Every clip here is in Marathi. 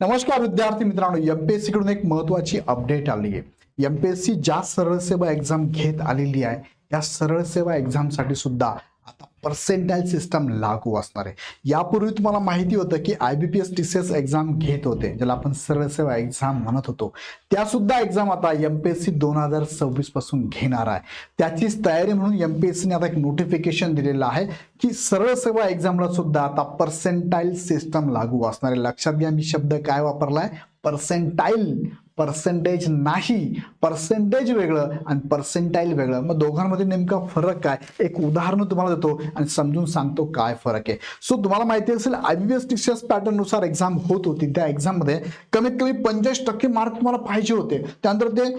नमस्कार विद्यार्थी मित्रांनो एमपीएससी कडून एक महत्वाची अपडेट आली आहे. एमपीएससी ज्या सरळ सेवा एक्झाम घेत आलेली आहे या सरळ सेवा एक्झामसाठी सुद्धा पर्सेंटाईल सिस्टम लागू असणार आहे. यापूर्वी तुम्हाला माहिती होतं की I B P S T C S exam घेत होते ज्याला आपण सरळ सेवा एक्झाम म्हणत होतो. त्यासुद्धा एक्झाम आता एम पी एस सी दोन हजार सव्वीसपासून घेणार आहे. त्याचीच तयारी म्हणून एम पी एस सीने आता एक नोटिफिकेशन दिलेलं आहे की सरळ सेवा एक्झामला सुद्धा आता पर्सेंटाईल सिस्टम लागू असणार आहे. लक्षात घ्या मी शब्द काय वापरला आहे पर्सेंटाईल पर्सेंटेज नाही पर्सेंटेज वेगळं आणि पर्सेंटाईल वेगळं. मग दोघांमध्ये नेमका फरक काय? एक उदाहरण तुम्हाला देतो आणि समजून सांगतो काय फरक आहे. सो तुम्हाला माहिती असेल आय बी एस पॅटर्ननुसार एक्झाम होत होती. त्या एक्झाममध्ये कमीत कमी पंचेचाळीस टक्के मार्क तुम्हाला पाहिजे होते. त्यानंतर ते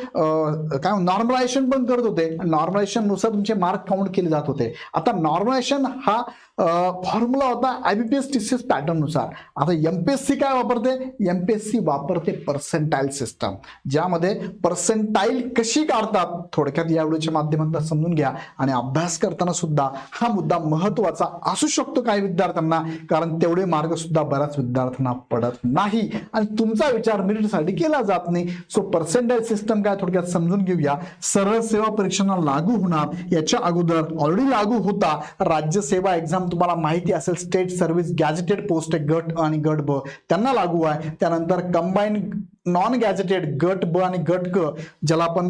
काय नॉर्मलायझेशन पण करत होते. नॉर्मलायझेशननुसार तुमचे मार्क काउंट केले जात होते. आता नॉर्मलायझेशन हा फॉर्म्युला होता I B P S T C S पॅटर्ननुसार. आता एम पी एस सी काय वापरते? M P S C percentile percentile system ज्यामध्ये पर्सेंटाईल कशी काढतात? थोडक्यात या व्हिडिओच्या माध्यमातून समजून घ्या. आणि अभ्यास करताना सुद्धा हा मुद्दा महत्त्वाचा असू शकतो काही विद्यार्थ्यांना कारण तेवढे मार्ग सुद्धा बऱ्याच विद्यार्थ्यांना पडत नाही. आणि तुमचा विचार मिरिटसाठी केला जात नाही. सो पर्सेंटाईल सिस्टम काय थोडक्यात समजून घेऊया. सरळ सेवा परीक्षांना लागू होणार. याच्या अगोदर ऑलरेडी लागू होता. राज्य सेवा एक्झाम तुम्हाला माहिती असेल स्टेट सर्व्हिस गॅजेटेड पोस्ट गट आणि गट ब त्यांना लागू आहे. त्यानंतर कंबाईन नॉन गॅजेटेड गट ब आणि गट क ज्याला आपण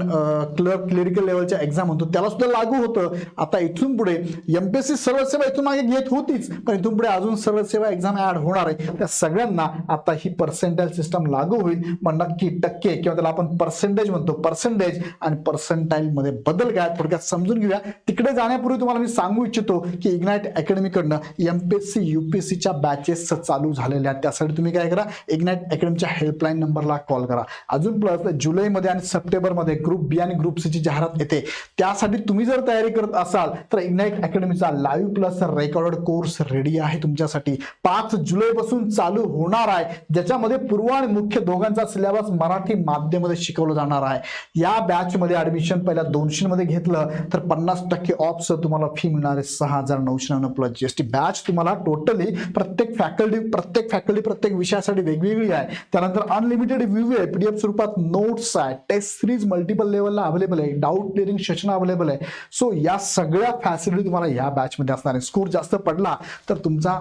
क्लर्क क्लिरिकल लेवलच्या एक्झाम म्हणतो त्याला सुद्धा लागू होतं. आता इथून पुढे एमपीएससी सर्व सेवा इथून मागे घेत होतीच पण इथून पुढे अजून सर्व सेवा एक्झाम ऍड होणार आहे. त्या सगळ्यांना आता ही पर्सेंटेज सिस्टम लागू होईल. मग नक्की टक्के किंवा त्याला आपण पर्सेंटेज म्हणतो. पर्सेंटेज आणि पर्सेंटाईलमध्ये बदल काय थोडक्यात समजून घेऊया. तिकडे जाण्यापूर्वी तुम्हाला मी सांगू इच्छितो की इग्नाइट अकॅडमीकडनं एमपीएससी युपीएससीच्या बॅचेस चालू झालेल्या आहेत. त्यासाठी तुम्ही काय करा इग्नाइट अकॅडमीच्या हेल्पलाईन नंबरला कॉल करा. अजून प्लस जुलैमध्ये आणि सप्टेंबरमध्ये ग्रुप बी आणि ग्रुप सीची जाहिरात येते. त्यासाठी तुम्ही जर तयारी करत असाल तर ignite अकॅडमीचा live plus recorded course ready आहे तुमच्यासाठी. पाच जुलैपासून चालू होणार आहे. ज्याच्यामध्ये पूर्व आणि मुख्य दोघांचा सिलेबस मराठी माध्यमामध्ये शिकवलं जाणार आहे. या बॅच मध्ये ऍडमिशन पहिल्या दोनशे मध्ये घेतलं तर पन्नास टक्के ऑप्स तुम्हाला फी मिळणार आहे सहा हजार नऊशे नव्याण्णव प्लस जीएसटी बॅच तुम्हाला टोटली प्रत्येक फॅकल्टी प्रत्येक फॅकल्टी प्रत्येक विषयासाठी वेगवेगळी आहे. त्यानंतर अनलिमिटेड व्ह्यू आहे पीडीएफ स्वरूपात नोट्स आहे टेस्ट सिरीज मल्टिपल लेवलला अवेलेबल आहे डाऊट क्लिअरिंग सेशन अवेलेबल आहे. सो या सगळ्या फॅसिलिटी तुम्हाला या बॅच मध्ये असणार आहे. स्कोर जास्त पडला तर तुमचा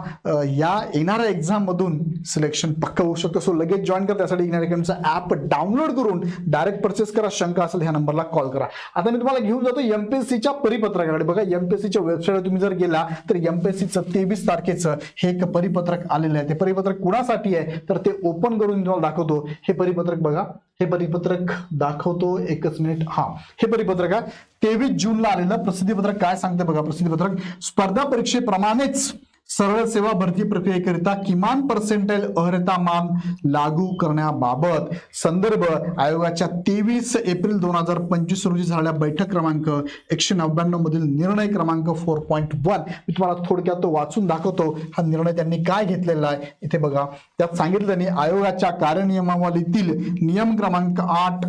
या येणाऱ्या एक्झाम मधून सिलेक्शन पक्का होऊ शकतो. सो लगेच जॉईन करा. त्यासाठी इग्नाइट ऍप डाउनलोड करून डायरेक्ट परचेस करा. शंका असेल ह्या नंबरला कॉल करा. आता मी तुम्हाला घेऊन जातो एमपीएससीच्या परिपत्रकाकडे. बघा एमपीएससीच्या वेबसाईटवर तुम्ही जर गेला तर एमपीएससीचं तेवीस तारखेचं हे एक परिपत्रक आलेलं आहे. ते परिपत्रक कुणासाठी आहे? तर ते ओपन करून तुम्हाला दाखवतो. हे परिपत्रक बघा. हे परिपत्रक दाखवतो एकच मिनिट. हा. हे परिपत्रक आहे. तेवीस जूनला आलेलं प्रसिद्धीपत्रक काय सांगते बघा प्रसिद्धीपत्रक. स्पर्धा परीक्षेप्रमाणेच सरळ सेवा भरती प्रक्रियेकरिता किमान पर्सेंटेल अर्हता मान लागू करण्याबाबत संदर्भ आयोगाच्या तेवीस एप्रिल दोन हजार पंचवीस रोजी झालेल्या बैठक क्रमांक एकशे नव्याण्णव मधील निर्णय क्रमांक फोर पॉईंट वन मी तुम्हाला थोडक्यात तो वाचून दाखवतो हा निर्णय त्यांनी काय घेतलेला आहे इथे बघा. त्यात सांगितलं त्यांनी आयोगाच्या कार्यनियमावलीतील नियम क्रमांक आठ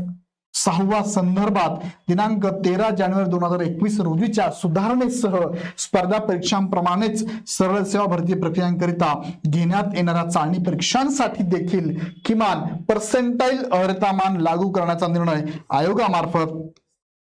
सहावा संदर्भात दिनांक तेरा जानेवारी दोन हजार एकवीस रोजीच्या सुधारणेसह स्पर्धा परीक्षांप्रमाणेच सरळ सेवा भरती प्रक्रियांकरिता घेण्यात येणाऱ्या चाळणी परीक्षांसाठी देखील किमान पर्सेंटाईल अर्हतामान लागू करण्याचा निर्णय आयोगामार्फत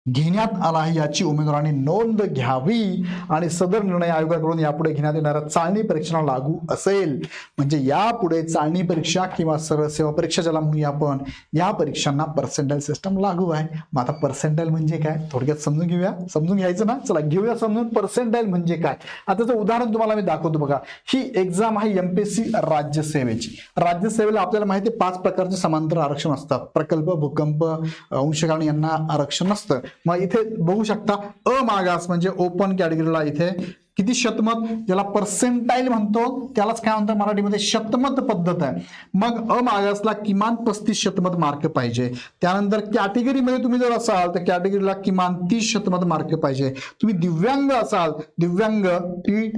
घेण्यात आला आहे याची उमेदवारांनी नोंद घ्यावी आणि सदर निर्णय आयोगाकडून यापुढे घेण्यात येणाऱ्या चाळणी परीक्षांना लागू असेल. म्हणजे यापुढे चाळणी परीक्षा किंवा सरळ सेवा परीक्षा ज्याला म्हणूया आपण या परीक्षांना पर्सेंटाईल सिस्टम लागू आहे. मग आता पर्सेंटाईल म्हणजे काय? थोडक्यात समजून घेऊया. समजून घ्यायचं ना? चला घेऊया समजून. पर्सेंटाईल म्हणजे काय? आता उदाहरण तुम्हाला मी दाखवतो बघा. ही एक्झाम आहे एमपीएससी राज्यसेवेची राज्यसेवेला आपल्याला माहिती आहे पाच प्रकारचे समांतर आरक्षण असतात. प्रकल्प भूकंप अंशकालीन यांना आरक्षण नसतं. मग इथे बघू शकता अमागास म्हणजे ओपन कॅटेगरीला इथे किती शतमत ज्याला पर्सेंटाईल म्हणतो त्यालाच काय म्हणतो मराठीमध्ये? शतमत पद्धत आहे. मग अमागासला किमान पस्तीस शतमत मार्क पाहिजे. त्यानंतर कॅटेगरीमध्ये तुम्ही जर असाल तर कॅटेगरीला किमान तीस शतमत मार्क पाहिजे. तुम्ही दिव्यांग असाल दिव्यांग ती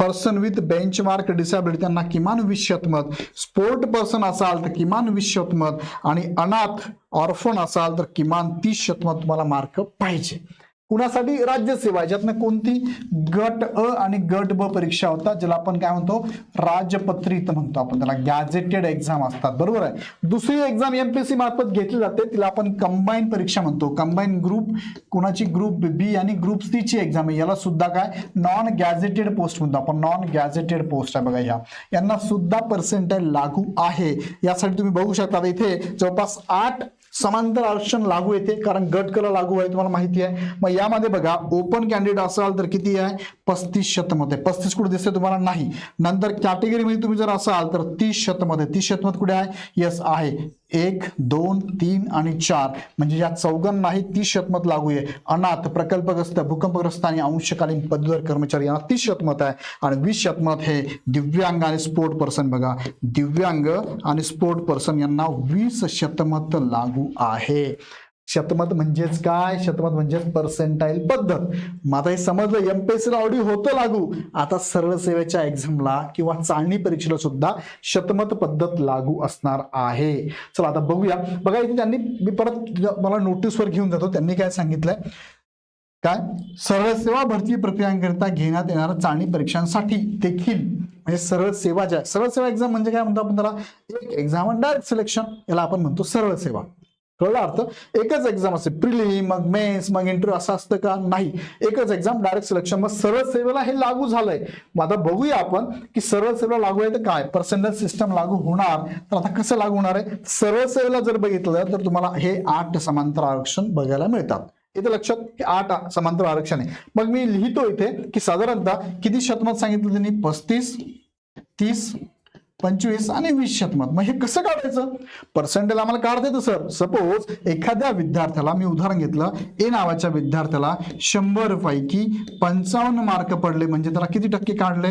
पर्सन विथ बेंचमार्क डिसॅबिलिटी त्यांना किमान वीस शतमत स्पोर्ट पर्सन असाल तर किमान वीस शतमत आणि अनाथ ऑर्फन असाल तर किमान तीस शतमत तुम्हाला मार्क पाहिजे. कुणासाठी? राज्यसेवा ज्यातनं कोणती गट अ आणि गट ब परीक्षा होतात ज्याला आपण काय म्हणतो? राजपत्रित म्हणतो आपण. त्याला गॅझेटेड एक्झाम असतात. बरोबर आहे? दुसरी एक्झाम एमपीएससी मार्फत घेतली जाते. तिला आपण कंबाईन परीक्षा म्हणतो. कंबाईन ग्रुप कुणाची ग्रुप बी आणि ग्रुप सी ची एक्झाम आहे. याला सुद्धा काय? नॉन गॅझेटेड पोस्ट म्हणतो आपण. नॉन गॅझेटेड पोस्ट आहे बघा ह्या. यांना सुद्धा पर्सेंटेज लागू आहे. यासाठी तुम्ही बघू शकता. इथे जवळपास आठ समांतर आरक्षण लागू येते कारण गट कला लागू आहे तुम्हाला माहिती आहे. मग यामध्ये बघा ओपन कॅन्डिडेट असाल तर किती आहे? पस्तीस शतमत आहे. पस्तीस कुठे दिसते तुम्हाला? नाही. नंतर कॅटेगरीमध्ये तुम्ही जर असाल तर तीस शतमत आहे. तीस शतमत कुठे आहे? यस आहे. एक दोन तीन आणि चार. म्हणजे या चौघांनाही तीस शतमत लागू आहे. अनाथ प्रकल्पग्रस्त भूकंपग्रस्त आणि अंशकालीन पदवीधर कर्मचारी यांना तीस शतमत आहे. आणि वीस शतमत हे दिव्यांग आणि स्पोर्ट पर्सन बघा. दिव्यांग आणि स्पोर्ट पर्सन यांना वीस शतमत लागू आहे. शतमत म्हणजेच काय? शतमत म्हणजेच पर्सेंटाईल पद्धत. मग आता हे समजलं एम पी एस ऑडी होतं लागू. आता सरळ सेवेच्या एक्झामला किंवा चाळणी परीक्षेला सुद्धा शतमत पद्धत लागू असणार आहे. चला आता बघूया. बघा इथे त्यांनी मी परत मला नोटीसवर घेऊन जातो. त्यांनी काय सांगितलंय? काय? सरळ सेवा भरती प्रक्रियांकरिता घेण्यात येणाऱ्या चाळणी परीक्षांसाठी देखील म्हणजे सरळ सेवा ज्या सरळ सेवा एक्झाम म्हणजे काय म्हणतो आपण त्याला? एक एक्झाम डायरेक्ट सिलेक्शन याला आपण म्हणतो सरळ सेवा. कळला अर्थ? एकच एक्झाम असते प्रिलिम मग मेन्स मग इंटरव्ह्यू असं असतं का? नाही. एकच एक्झाम डायरेक्ट सिलेक्शन मग सरळ सेवेला हे लागू झालंय. मग आता बघूया आपण की सरळ सेवेला लागू आहे तर काय? पर्सेंटेज सिस्टम लागू होणार. तर आता कसं लागू होणार आहे? सरळ सेवेला जर बघितलं तर तुम्हाला हे आठ समांतर आरक्षण बघायला मिळतात. इथे लक्षात की आठ समांतर आरक्षण आहे. मग मी लिहितो इथे की साधारणतः किती शतमत सांगितलं त्यांनी? पस्तीस तीस पंचवीस आणि वीस शतमत. मग हे कसं काढायचं? पर्सेंटेज आम्हाला काढता येतं सर सपोज एखाद्या विद्यार्थ्याला मी उदाहरण घेतलं. ए नावाच्या विद्यार्थ्याला शंभर पैकी पंचावन्न मार्क पडले. म्हणजे त्याला किती टक्के काढले?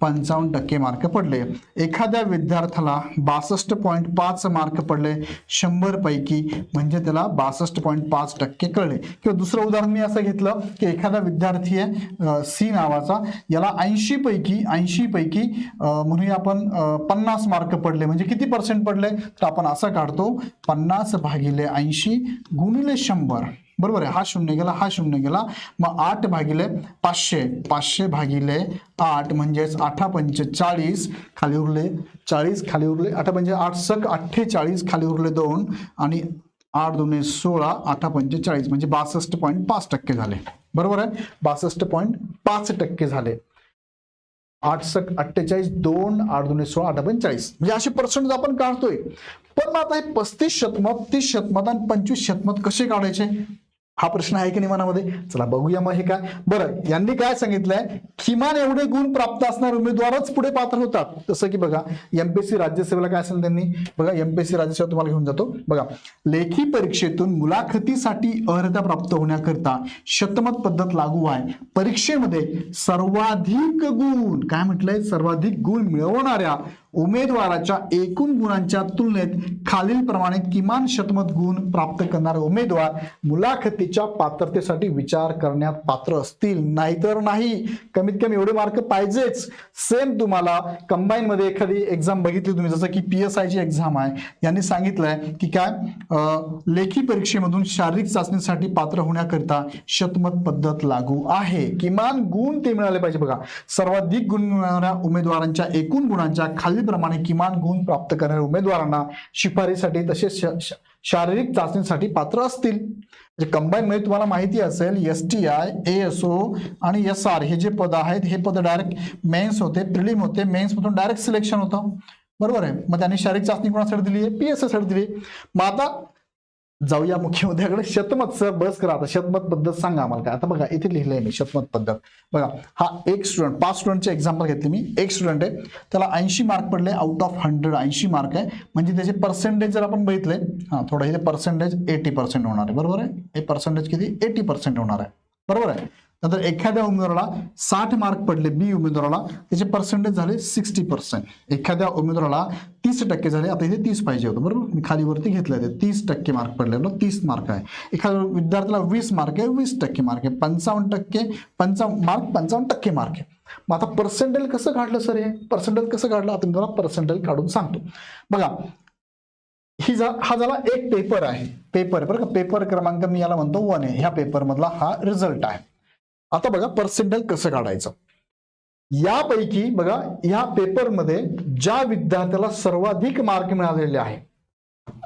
पंचावन्न टक्के मार्क पडले. एखाद्या विद्यार्थ्याला बासष्ट पॉईंट पाच मार्क पडले. शंभर पैकी म्हणजे त्याला बासष्ट पॉईंट पाच टक्के कळले. किंवा दुसरं उदाहरण मी असं घेतलं की एखादा विद्यार्थी आहे सी नावाचा. याला ऐंशी पैकी ऐंशी पैकी म्हणूया आपण पन्नास मार्क पडले. म्हणजे किती पर्सेंट पडले? तर आपण असं काढतो पन्नास भागिले ऐंशी गुणिले शंभर. बरोबर आहे? हा शून्य गेला हा शून्य गेला. मग आठ भागिले पाचशे पाचशे भागिले आठ म्हणजेच आठा पंचे चाळीस खाली उरले चाळीस खाली उरले आठा पंचे आठ सक अठ्ठेचाळीस खाली उरले दोन आणि आठ दोन्ही सोळा आठा पंचेचाळीस म्हणजे बासष्ट पॉईंट पाच टक्के झाले. बरोबर आहे? बासष्ट पॉईंट पाच टक्के झाले. आठ सक अठ्ठेचाळीस दोन आठ दोन सोळा आठ पंचेचाळीस म्हणजे असे पर्सेंटेज आपण काढतोय. पण मग आता हे पस्तीस शतमत तीस शतमत आणि पंचवीस शतमत कसे काढायचे? हा प्रश्न आहे की नाही मनामध्ये? चला बघूया मग हे काय. बरं यांनी काय सांगितलंय? किमान एवढे गुण प्राप्त असणार उमेदवारच पुढे पात्र होतात. जसं की बघा एमपीएससी राज्यसेवेला काय असेल त्यांनी? बघा एमपीएससी राज्यसेवा तुम्हाला घेऊन जातो. बघा लेखी परीक्षेतून मुलाखतीसाठी अर्हता प्राप्त होण्याकरता शतमत पद्धत लागू आहे परीक्षेमध्ये सर्वाधिक गुण काय म्हटलंय? सर्वाधिक गुण मिळवणाऱ्या उमेदवाराच्या एकूण गुणांच्या तुलनेत खालील प्रमाणे किमान शतमत गुण प्राप्त करणारे उमेदवार मुलाखतीच्या पात्रतेसाठी विचार करण्यात पात्र असतील. नाहीतर नाही. कमीत कमी एवढे मार्क पाहिजेच. सेम तुम्हाला कंबाईन मध्ये एखादी एक्झाम बघितली तुम्ही जसं की पी एस आयची एक्झाम आहे. यांनी सांगितलंय की काय लेखी परीक्षेमधून शारीरिक चाचणीसाठी पात्र होण्याकरिता शतमत पद्धत लागू आहे. किमान गुण ते मिळाले पाहिजे बघा. सर्वाधिक गुण मिळणाऱ्या उमेदवारांच्या एकूण गुणांच्या खाली खालीलप्रमाणे किमान गुण प्राप्त करणाऱ्या उमेदवारांना शिफारीसाठी तसेच शारीरिक चाचणीसाठी पात्र असतील. म्हणजे कंबाईन म्हणजे तुम्हाला माहिती असेल S T I A S O आणि एस आर हे जे पद आहेत हे पद डायरेक्ट मेन्स होते प्रिलिम होते. मेन्स मधून डायरेक्ट सिलेक्शन होतं. बरोबर आहे? मग त्यांनी शारीरिक चाचणी कोणासाठी दिली आहे पी एस एसाठी दिली मग आता जाऊया मुख्य मुद्द्याकडे शतमत सर बस करा आता. शतमत पद्धत सांगा आम्हाला काय. आता बघा इथे लिहिलंय मी शतमत पद्धत. बघा हा एक स्टुडंट पाच स्टुडंटचे एक्झाम्पल घेतली मी. एक स्टुडंट आहे त्याला ऐंशी मार्क पडले आउट ऑफ हंड्रेड ऐंशी मार्क आहे. म्हणजे त्याचे पर्सेंटेज जर आपण बघितले हा थोडं इथे पर्सेंटेज एटी पर्सेंट होणार आहे. बरोबर आहे? हे पर्सेंटेज किती? एटी पर्सेंट होणार आहे. बरोबर आहे? नंतर एखाद्या उमेदवाराला साठ मार्क पडले बी उमेदवाराला त्याचे पर्सेंटेज झाले सिक्स्टी पर्सेंट एखाद्या उमेदवाराला तीस टक्के झाले आता इथे तीस पाहिजे होतं बरोबर? मी खाली वरती घेतलं ते. तीस टक्के मार्क पडले बरोबर? तीस मार्क आहे. एखाद्या विद्यार्थ्याला वीस मार्क आहे वीस टक्के मार्क आहे. पंचावन्न टक्के पंचावन्न मार्क पंचावन्न टक्के मार्क आहे. मग आता पर्सेंटेज कसं काढलं सर हे? पर्सेंटेज कसं काढलं? आता मी तुम्हाला पर्सेंटेज काढून सांगतो. बघा ही जा हा झाला एक पेपर आहे. पेपर बरं का? पेपर क्रमांक मी याला म्हणतो वन आहे. ह्या पेपरमधला हा रिझल्ट आहे. आता बघा पर्सेंटल कसं काढायचं? यापैकी बघा या पेपरमध्ये ज्या विद्यार्थ्याला सर्वाधिक मार्क मिळालेले आहे.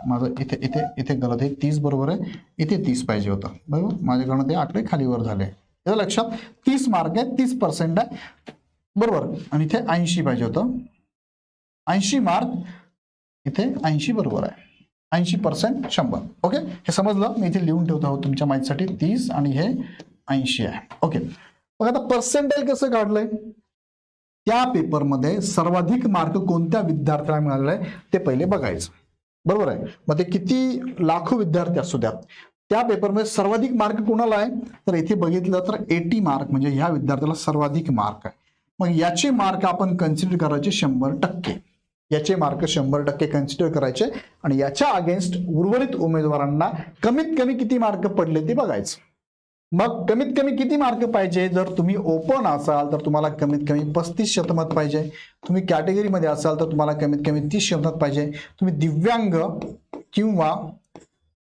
माझं इथे इथे इथे गलत आहे. तीस बरोबर आहे. इथे तीस पाहिजे होतं. बरोबर? माझ्याकडनं ते आकडे खालीवर झाले. याचं लक्षात तीस मार्क आहे तीस पर्सेंट आहे. बरोबर? आणि इथे ऐंशी पाहिजे होतं. ऐंशी मार्क इथे ऐंशी बरोबर आहे. ऐंशी पर्सेंट शंभर. ओके हे समजलं? मी इथे लिहून ठेवतो आहोत तुमच्या माहितीसाठी तीस आणि हे ऐंशी आहे. ओके मग आता पर्सेंटेज कसं काढलंय? त्या पेपरमध्ये सर्वाधिक मार्क कोणत्या विद्यार्थ्याला मिळालेला आहे ते पहिले बघायचं. बरोबर आहे? मग ते किती लाखो विद्यार्थी असू द्यात त्या पेपरमध्ये सर्वाधिक मार्क कोणाला आहे? तर इथे बघितलं तर एटी मार्क म्हणजे ह्या विद्यार्थ्याला सर्वाधिक मार्क आहे. मग याचे मार्क आपण कन्सिडर करायचे शंभर टक्के. याचे मार्क शंभर टक्के कन्सिडर करायचे आणि याच्या अगेन्स्ट उर्वरित उमेदवारांना कमीत कमी किती मार्क पडले ते बघायचं. मग कमीत कमी किती मार्क पाहिजे? जर तुम्ही ओपन असाल तर तुम्हाला कमीत कमी पस्तीस शतमत पाहिजे. तुम्ही कॅटेगरीमध्ये असाल तर तुम्हाला कमीत कमी तीस शतमत पाहिजे. तुम्ही दिव्यांग किंवा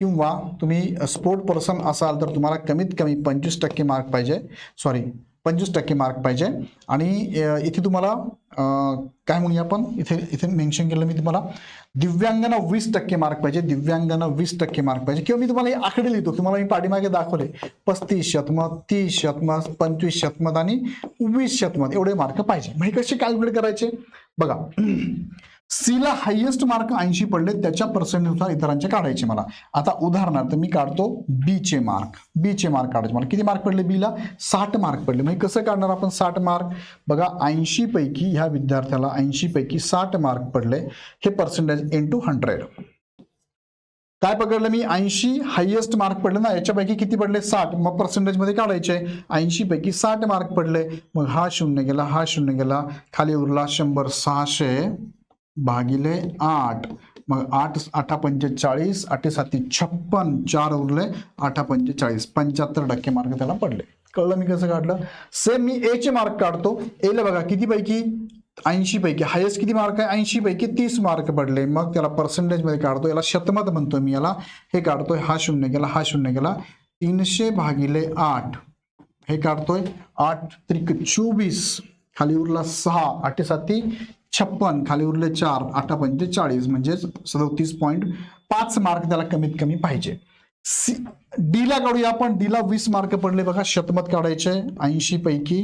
किंवा तुम्ही स्पोर्ट पर्सन असाल तर तुम्हाला कमीत कमी पंचवीस टक्के मार्क पाहिजे. सॉरी पंचवीस टक्के मार्क पाहिजे. आणि इथे तुम्हाला काय म्हणूया आपण? इथे इथे मेन्शन केलं मी तुम्हाला. दिव्यांगांना वीस टक्के मार्क पाहिजे. दिव्यांगांना वीस टक्के मार्क पाहिजे. किंवा मी तुम्हाला हे आकडे लिहितो. तुम्हाला मी पाठीमागे दाखवले. पस्तीस शतमत तीस शतमत पंचवीस शतमत आणि वीस शतमत एवढे मार्क पाहिजे. म्हणजे कसे कॅल्क्युलेट करायचे? बघा. सीला हायेस्ट मार्क ऐंशी पडले त्याच्या पर्सेंटनुसार इतरांचे काढायचे मला. आता उदाहरणार्थ मी काढतो बीचे मार्क बीचे मार्क काढायचे. मला किती मार्क पडले? बीला साठ मार्क पडले. म्हणजे कसं काढणार आपण साठ मार्क बघा ऐंशी पैकी ह्या विद्यार्थ्याला ऐंशी पैकी साठ मार्क पडले. हे पर्सेंटेज इन टू हंड्रेड काय पकडलं मी? ऐंशी हायेस्ट मार्क पडले ना याच्यापैकी किती पडले? साठ. मग पर्सेंटेजमध्ये काढायचे. ऐंशी पैकी साठ मार्क पडले. मग हा शून्य गेला हा शून्य गेला. खाली उरला शंभर सहाशे. भागिले आठ. मग आठ आठा पंचेचाळीस आठे साती छप्पन चार उरले आठा पंचेचाळीस. पंच्याहत्तर टक्के मार्क त्याला पडले. कळलं मी कसं काढलं? सेम मी ए चे मार्क काढतो. एला बघा किती पैकी? ऐंशी पैकी. हायेस्ट किती मार्क आहे? ऐंशी पैकी तीस मार्क पडले. मग त्याला पर्सेंटेजमध्ये काढतो. याला शतमत म्हणतो मी याला. हे काढतोय. हा शून्य गेला हा शून्य गेला तीनशे भागिले आठ. हे काढतोय. आठ त्रिक चोवीस. खाली उरला सहा. आठे साती छप्पन खाली उरले चार आठा पंचेचाळीस म्हणजेच सदोतीस पॉईंट पाच मार्क त्याला कमीत कमी पाहिजे. सी डीला काढूया आपण. डीला वीस मार्क पडले बघा शतमत काढायचे. ऐंशी पैकी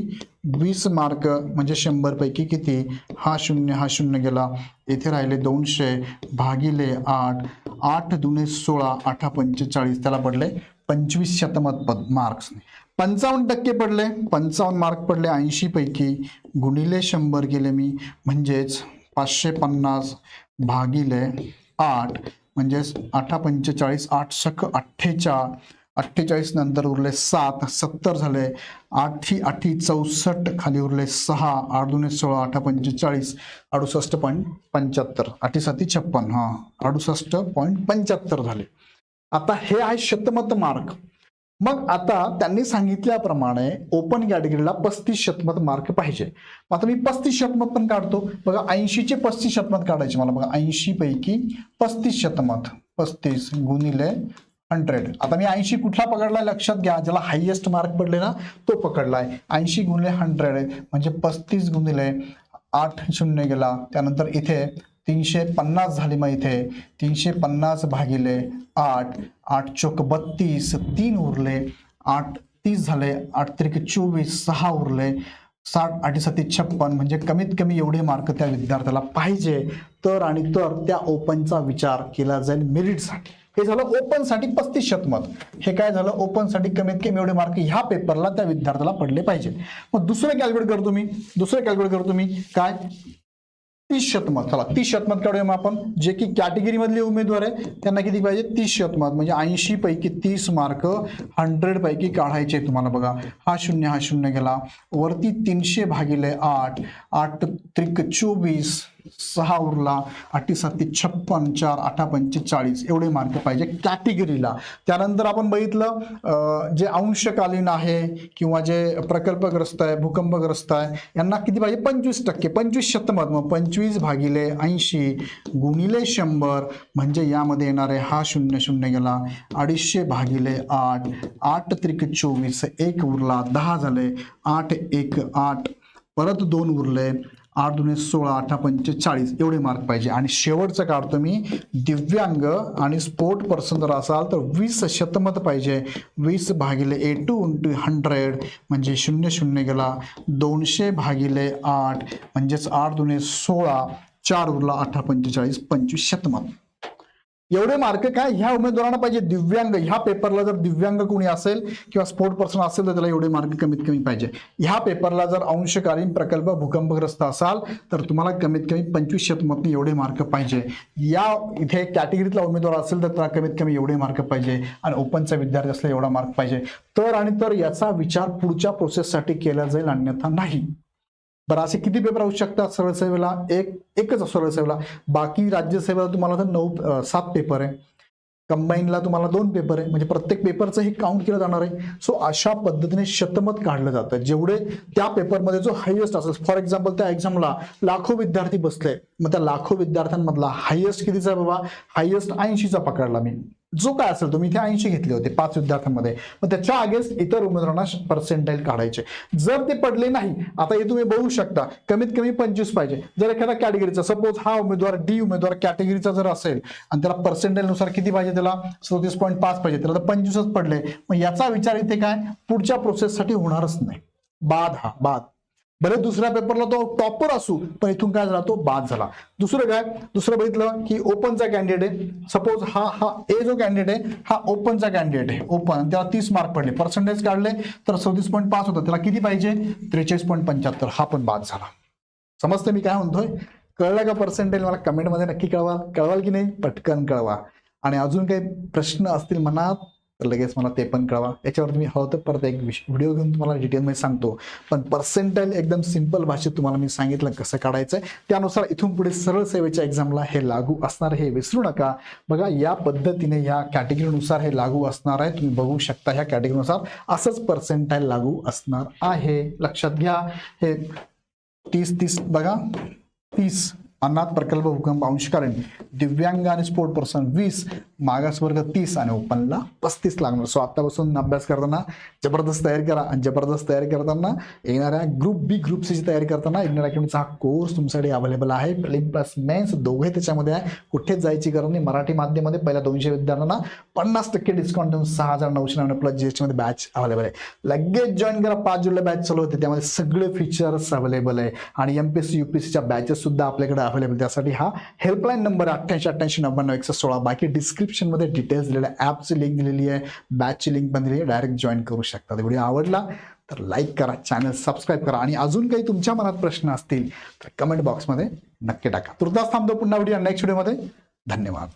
वीस मार्क म्हणजे शंभर पैकी किती? हा शून्य हा शून्य गेला. येथे राहिले दोनशे भागिले आठ आठ दुने सोळा आठा पंचेचाळीस त्याला पडले पंचवीस शतमत पद मार्क्स पंचावन्न टक्के पडले. पंचावन्न मार्क पडले ऐंशी पैकी गुणिले शंभर गेले मी. म्हणजेच पाचशे पन्नास भागिले आठ. म्हणजेच आठा पंचेचाळीस आठ शक अठ्ठेचाळ. अठ्ठेचाळीस नंतर उरले सात सत्तर झाले. आठी आठी चौसष्ट खाली उरले सहा आठ दुने सोळा आठा पंचेचाळीस अडुसष्ट पॉईंट पंच्याहत्तर. आठी साती छप्पन हां. अडुसष्ट पॉईंट पंच्याहत्तर झाले. आता हे आहे शतमत मार्क. मग आता त्यांनी सांगितल्याप्रमाणे ओपन कॅटेगरीला पस्तीस शतमत मार्क पाहिजे. मग आता मी पस्तीस शतमत पण काढतो. बघा ऐंशीचे पस्तीस शतमत काढायचे मला. बघा ऐंशी पैकी पस्तीस शतमत. पस्तीस गुणिले हंड्रेड आता मी ऐंशी कुठला पकडलाय? लक्षात घ्या ज्याला हायएस्ट मार्क पडले ना तो पकडलाय. ऐंशी गुणिले हंड्रेड म्हणजे पस्तीस गुणिले आठ शून्य गेला. त्यानंतर इथे तीनशे पन्नास झाले मग इथे. तीनशे पन्नास भागिले आठ. आठ चोक बत्तीस तीन उरले. आठ तीस झाले. आठ त्रिक चोवीस सहा उरले. साठ आठीसाठी छप्पन. म्हणजे कमीत कमी एवढे मार्क त्या विद्यार्थ्याला पाहिजे. तर आणि तर त्या ओपनचा विचार केला जाईल मेरिटसाठी हे झालं ओपनसाठी पस्तीस शतमत. हे काय झालं? ओपनसाठी कमीत कमी एवढे मार्क ह्या पेपरला त्या विद्यार्थ्याला पडले पाहिजे. मग दुसरं कॅल्क्युलेट करतो मी दुसरं कॅल्क्युलेट करतो मी काय? तीस शतमत चला तीस शतमत काढूया मग आपण. जे की कॅटेगरी मधले उमेदवार आहे त्यांना किती पाहिजे? तीस शतमत म्हणजे ऐंशी पैकी तीस मार्क हंड्रेड पैकी काढायचे तुम्हाला बघा. हा शून्य हा शून्य गेला. वरती तीनशे भागिले आठ आठ त्रिक चोवीस सहा उरला अठ्ठी साती छप्पन चार आठा पंचेचाळीस एवढे मार्क पाहिजे कॅटेगरीला त्यानंतर आपण बघितलं जे अंशकालीन आहे किंवा जे प्रकल्पग्रस्त आहे भूकंपग्रस्त आहे यांना किती पाहिजे? पंचवीस टक्के. पंचवीस शतमत मग पंचवीस भागिले ऐंशी गुणिले शंभर म्हणजे यामध्ये येणारे हा शून्य शून्य गेला. अडीचशे भागिले आठ आठ त्रिक चोवीस एक उरला दहा झाले आठ एक आठ. परत दोन उरले आठ दुने सोळा अठरा पंचेचाळीस एवढे मार्क पाहिजे. आणि शेवटचं काढतो तुम्ही दिव्यांग आणि स्पोर्ट पर्सन जर असाल तर वीस शतमत पाहिजे. वीस भागिले ए टू इंटू हंड्रेड म्हणजे शून्य शून्य गेला. दोनशे भागिले आठ म्हणजेच आठ दुने सोळा चार उरला अठरा पंचेचाळीस पंचवीस शतमत. एवढे मार्क काय? ह्या उमेदवारांना पाहिजे दिव्यांग. ह्या पेपरला जर दिव्यांग कोणी असेल किंवा स्पोर्ट पर्सन असेल तर त्याला एवढे मार्क कमीत कमी पाहिजे. ह्या पेपरला जर अंशकालीन प्रकल्प भूकंपग्रस्त असाल तर तुम्हाला कमीत कमी पंचवीस शतमतने एवढे मार्क पाहिजे. या इथे कॅटेगरीतला उमेदवार असेल तर त्याला कमीत कमी एवढे मार्क पाहिजे. आणि ओपनचा विद्यार्थी असला एवढा मार्क पाहिजे. तर आणि तर याचा विचार पुढच्या प्रोसेससाठी केला जाईल अन्यथा नाही. बरं असे किती पेपर होऊ शकतात सरळ सेवेला एक एकच सरळ सेवेला बाकी राज्यसेवेला तुम्हाला तर नऊ सात पेपर आहे. कंबाईनला तुम्हाला दोन पेपर आहे. म्हणजे प्रत्येक पेपरचं हे काउंट केलं जाणार आहे. सो अशा पद्धतीने शतमत काढलं जातं. जेवढे त्या पेपरमध्ये जो हायएस्ट असेल फॉर एक्झाम्पल त्या एक्झामला लाखो विद्यार्थी बसले. मग त्या लाखो विद्यार्थ्यांमधला हायएस्ट कितीचा बाबा? हायएस्ट ऐंशीचा पकडला मी. जो काय असेल तुम्ही इथे ऐंशी घेतले होते पाच विद्यार्थ्यांमध्ये. मग त्याच्या अगेन्स्ट इतर उमेदवारांना पर्सेंटाईल काढायचे. जर ते पडले नाही आता हे तुम्ही बघू शकता कमीत कमी पंचवीस पाहिजे. जर एखादा कॅटेगरीचा सपोज हा उमेदवार डी उमेदवार कॅटेगरीचा जर असेल आणि त्याला पर्सेंटाईलनुसार किती पाहिजे त्याला? सदतीस पॉईंट पाच पाहिजे त्याला तर पंचवीसच पडले. मग याचा विचार इथे काय? पुढच्या प्रोसेससाठी होणारच नाही. बाद हा बाद भले दुसऱ्या पेपरला तो टॉपर असू पण इथून काय झाला? तो बाद झाला. दुसरं काय? दुसरं बघितलं की ओपनचा कॅन्डिडेट आहे. सपोज हा हा ए जो कॅन्डिडेट आहे हा ओपनचा कॅन्डिडेट आहे. ओपन त्याला तीस मार्क पडले. पर्सेंटेज काढले तर सव्वीस पॉईंट पाच होतं. त्याला किती पाहिजे? त्रेचाळीस पॉईंट पंच्याहत्तर. हा पण बाद झाला. समजतं मी काय म्हणतोय? कळलं का पर्सेंटेज मला कमेंटमध्ये नक्की कळवा. कळवाल की नाही? पटकन कळवा. आणि अजून काही प्रश्न असतील मनात तर लगेच मला ते पण कळवा. याच्यावर तुम्ही हवं तर परत एक व्हिडिओ घेऊन तुम्हाला डिटेलमध्ये सांगतो. पण पर्सेंटाईल एकदम सिंपल भाषेत तुम्हाला मी सांगितलं कसं काढायचं आहे त्यानुसार इथून पुढे सरळ सेवेच्या एक्झामला हे लागू असणार हे विसरू नका. बघा या पद्धतीने या कॅटेगरीनुसार हे लागू असणार आहे. तुम्ही बघू शकता ह्या कॅटेगरीनुसार असंच पर्सेंटाईल लागू असणार आहे. लक्षात घ्या. हे तीस तीस बघा. तीस. अनाथ प्रकल्प भूकंप अंशकालीन दिव्यांग आणि स्पोर्ट पर्सन वीस मागासवर्ग तीस आणि ओपनला पस्तीस लागणार. सो आतापासून अभ्यास करताना जबरदस्त तयारी करा. आणि जबरदस्त तयारी करताना येणाऱ्या ग्रुप बी ग्रुप सीची तयारी करताना इग्नर अकॅडमीचा हा कोर्स तुमच्यासाठी अवेलेबल आहे. प्रिलिम प्लस मेन्स दोघे त्याच्यामध्ये आहे. कुठेच जायची गरज नाही. मराठी माध्यमामध्ये पहिल्या दोनशे विद्यार्थ्यांना पन्नास टक्के डिस्काउंट देऊन सहा हजार नऊशे नव्याण्णव प्लस जी बॅच अवेलेबल आहे. लगेच जॉईन करा. पाच जुलै बॅच चालू होते. त्यामध्ये सगळे फीचर्स अवेलेबल आहे. आणि एमपीएससी युपीएससीच्या बॅचेस सुद्धा आपल्याकडे अवेलेबल त्यासाठी हा हेल्पलाईन नंबर अठ्ठ्याऐंशी अठ्ठ्याऐंशी नव्याण्णव एकशे सोळा. बाकी डिस्क्रिप्शनमध्ये डिटेल्स दिलेले ॲपची लिंक दिलेली आहे बॅचची लिंक पण दिली आहे डायरेक्ट जॉईन करू शकता. व्हिडिओ आवडला तर लाईक करा चॅनल सबस्क्राईब करा. आणि अजून काही तुमच्या मनात प्रश्न असतील तर कमेंट बॉक्समध्ये नक्की टाका. तुर्तास थांबतो पुन्हा व्हिडिओ नेक्स्ट व्हिडिओमध्ये धन्यवाद.